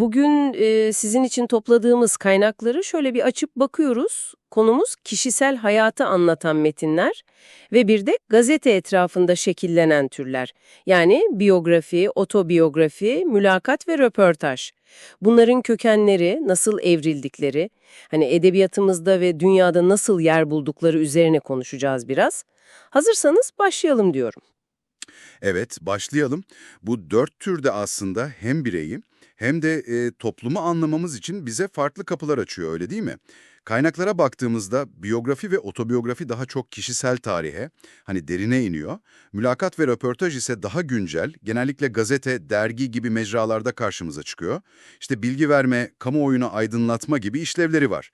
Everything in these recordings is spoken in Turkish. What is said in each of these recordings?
Bugün e, sizin için topladığımız kaynakları şöyle bir açıp bakıyoruz. Konumuz kişisel hayatı anlatan metinler ve bir de gazete etrafında şekillenen türler. Yani biyografi, otobiyografi, mülakat ve röportaj. Bunların kökenleri, nasıl evrildikleri, hani edebiyatımızda ve dünyada nasıl yer buldukları üzerine konuşacağız biraz. Hazırsanız başlayalım diyorum. Evet, başlayalım. Bu dört türde aslında hem bireyi hem de e, toplumu anlamamız için bize farklı kapılar açıyor, öyle değil mi? Kaynaklara baktığımızda biyografi ve otobiyografi daha çok kişisel tarihe, hani derine iniyor. Mülakat ve röportaj ise daha güncel, genellikle gazete, dergi gibi mecralarda karşımıza çıkıyor. İşte bilgi verme, kamuoyunu aydınlatma gibi işlevleri var.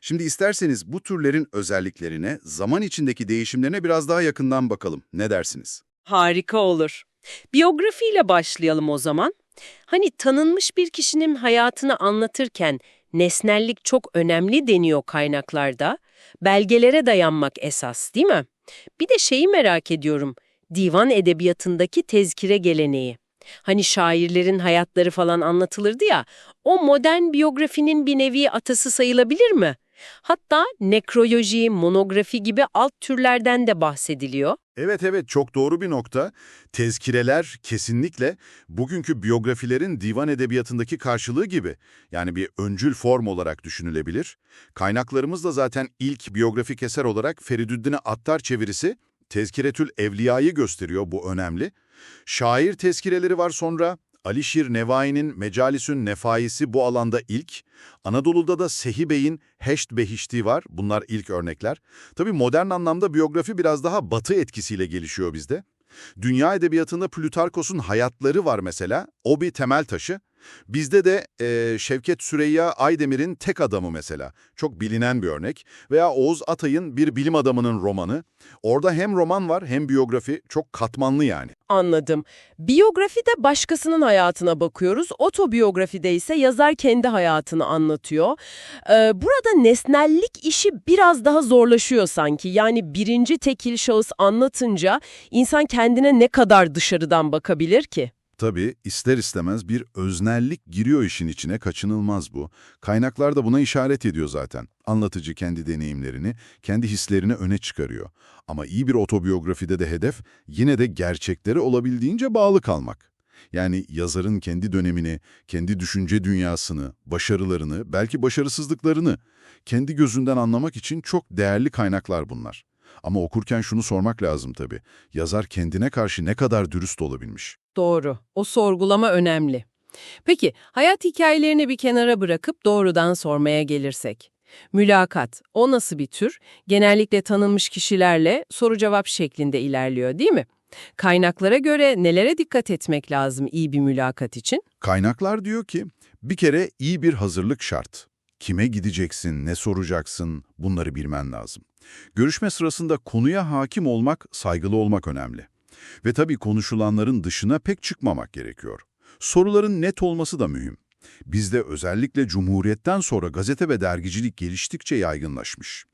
Şimdi isterseniz bu türlerin özelliklerine, zaman içindeki değişimlerine biraz daha yakından bakalım. Ne dersiniz? Harika olur. Biyografiyle başlayalım o zaman. Hani tanınmış bir kişinin hayatını anlatırken nesnellik çok önemli deniyor kaynaklarda. Belgelere dayanmak esas değil mi? Bir de şeyi merak ediyorum. Divan edebiyatındaki tezkire geleneği. Hani şairlerin hayatları falan anlatılırdı ya, o modern biyografinin bir nevi atası sayılabilir mi? Hatta nekroloji, monografi gibi alt türlerden de bahsediliyor. Evet evet çok doğru bir nokta. Tezkireler kesinlikle bugünkü biyografilerin divan edebiyatındaki karşılığı gibi. Yani bir öncül form olarak düşünülebilir. Kaynaklarımız da zaten ilk biyografik eser olarak Feridüddin Attar çevirisi Tezkiretül Evliya'yı gösteriyor bu önemli. Şair tezkireleri var sonra. Alişir Nevai'nin Mecalisün Nefaisi bu alanda ilk. Anadolu'da da Sehi Bey'in Heşt Behişti var. Bunlar ilk örnekler. Tabii modern anlamda biyografi biraz daha batı etkisiyle gelişiyor bizde. Dünya edebiyatında Plütarkos'un hayatları var mesela. O bir temel taşı. Bizde de e, Şevket Süreyya Aydemir'in Tek Adamı mesela. Çok bilinen bir örnek. Veya Oğuz Atay'ın Bir Bilim Adamının romanı. Orada hem roman var hem biyografi. Çok katmanlı yani. Anladım. Biyografide başkasının hayatına bakıyoruz. Otobiyografide ise yazar kendi hayatını anlatıyor. Ee, burada nesnellik işi biraz daha zorlaşıyor sanki. Yani birinci tekil şahıs anlatınca insan kendine ne kadar dışarıdan bakabilir ki? Tabii ister istemez bir öznellik giriyor işin içine, kaçınılmaz bu. Kaynaklar da buna işaret ediyor zaten. Anlatıcı kendi deneyimlerini, kendi hislerini öne çıkarıyor. Ama iyi bir otobiyografide de hedef yine de gerçekleri olabildiğince bağlı kalmak. Yani yazarın kendi dönemini, kendi düşünce dünyasını, başarılarını, belki başarısızlıklarını kendi gözünden anlamak için çok değerli kaynaklar bunlar. Ama okurken şunu sormak lazım tabii. Yazar kendine karşı ne kadar dürüst olabilmiş? Doğru. O sorgulama önemli. Peki, hayat hikayelerini bir kenara bırakıp doğrudan sormaya gelirsek. Mülakat, o nasıl bir tür? Genellikle tanınmış kişilerle soru-cevap şeklinde ilerliyor değil mi? Kaynaklara göre nelere dikkat etmek lazım iyi bir mülakat için? Kaynaklar diyor ki, bir kere iyi bir hazırlık şart. Kime gideceksin, ne soracaksın bunları bilmen lazım. Görüşme sırasında konuya hakim olmak, saygılı olmak önemli. Ve tabii konuşulanların dışına pek çıkmamak gerekiyor. Soruların net olması da mühim. Bizde özellikle Cumhuriyet'ten sonra gazete ve dergicilik geliştikçe yaygınlaşmış.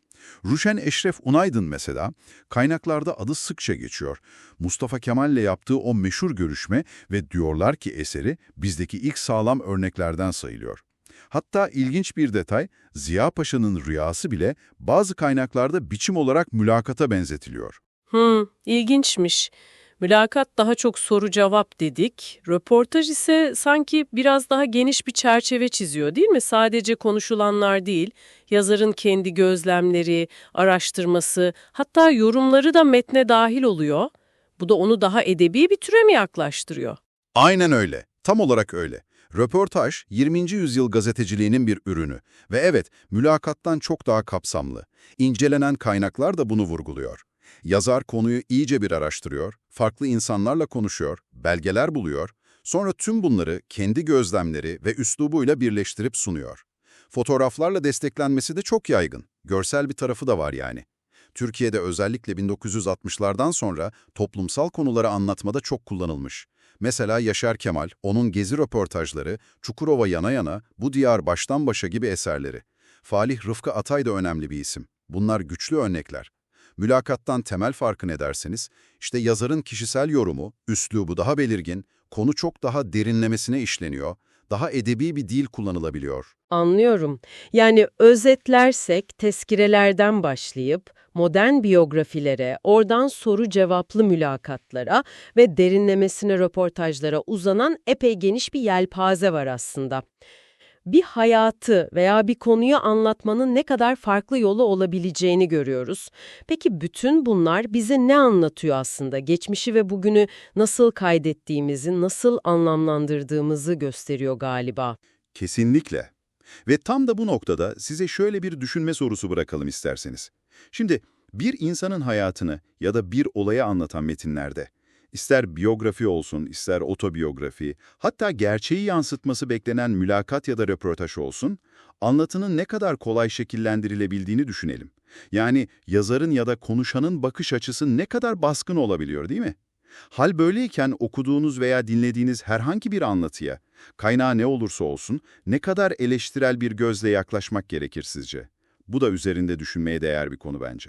Ruşen Eşref Unaydın mesela kaynaklarda adı sıkça geçiyor. Mustafa Kemal'le yaptığı o meşhur görüşme ve diyorlar ki eseri bizdeki ilk sağlam örneklerden sayılıyor. Hatta ilginç bir detay, Ziya Paşa'nın rüyası bile bazı kaynaklarda biçim olarak mülakata benzetiliyor. Hmm, ilginçmiş. Mülakat daha çok soru-cevap dedik. Röportaj ise sanki biraz daha geniş bir çerçeve çiziyor değil mi? Sadece konuşulanlar değil, yazarın kendi gözlemleri, araştırması, hatta yorumları da metne dahil oluyor. Bu da onu daha edebi bir türe mi yaklaştırıyor? Aynen öyle, tam olarak öyle. Röportaj, 20. yüzyıl gazeteciliğinin bir ürünü ve evet, mülakattan çok daha kapsamlı. İncelenen kaynaklar da bunu vurguluyor. Yazar konuyu iyice bir araştırıyor, farklı insanlarla konuşuyor, belgeler buluyor, sonra tüm bunları kendi gözlemleri ve üslubuyla birleştirip sunuyor. Fotoğraflarla desteklenmesi de çok yaygın, görsel bir tarafı da var yani. Türkiye'de özellikle 1960'lardan sonra toplumsal konuları anlatmada çok kullanılmış. Mesela Yaşar Kemal, onun gezi röportajları, Çukurova yana yana, Bu Diyar Baştan Başa gibi eserleri. Falih Rıfkı Atay da önemli bir isim. Bunlar güçlü örnekler. Mülakattan temel farkı ne derseniz, işte yazarın kişisel yorumu, üslubu daha belirgin, konu çok daha derinlemesine işleniyor, daha edebi bir dil kullanılabiliyor. Anlıyorum. Yani özetlersek tezkirelerden başlayıp modern biyografilere, oradan soru cevaplı mülakatlara ve derinlemesine röportajlara uzanan epey geniş bir yelpaze var aslında. Bir hayatı veya bir konuyu anlatmanın ne kadar farklı yolu olabileceğini görüyoruz. Peki bütün bunlar bize ne anlatıyor aslında? Geçmişi ve bugünü nasıl kaydettiğimizi, nasıl anlamlandırdığımızı gösteriyor galiba. Kesinlikle. Ve tam da bu noktada size şöyle bir düşünme sorusu bırakalım isterseniz. Şimdi bir insanın hayatını ya da bir olayı anlatan metinlerde, ister biyografi olsun, ister otobiyografi, hatta gerçeği yansıtması beklenen mülakat ya da röportaj olsun, anlatının ne kadar kolay şekillendirilebildiğini düşünelim. Yani yazarın ya da konuşanın bakış açısı ne kadar baskın olabiliyor değil mi? Hal böyleyken okuduğunuz veya dinlediğiniz herhangi bir anlatıya, kaynağı ne olursa olsun, ne kadar eleştirel bir gözle yaklaşmak gerekir sizce? Bu da üzerinde düşünmeye değer bir konu bence.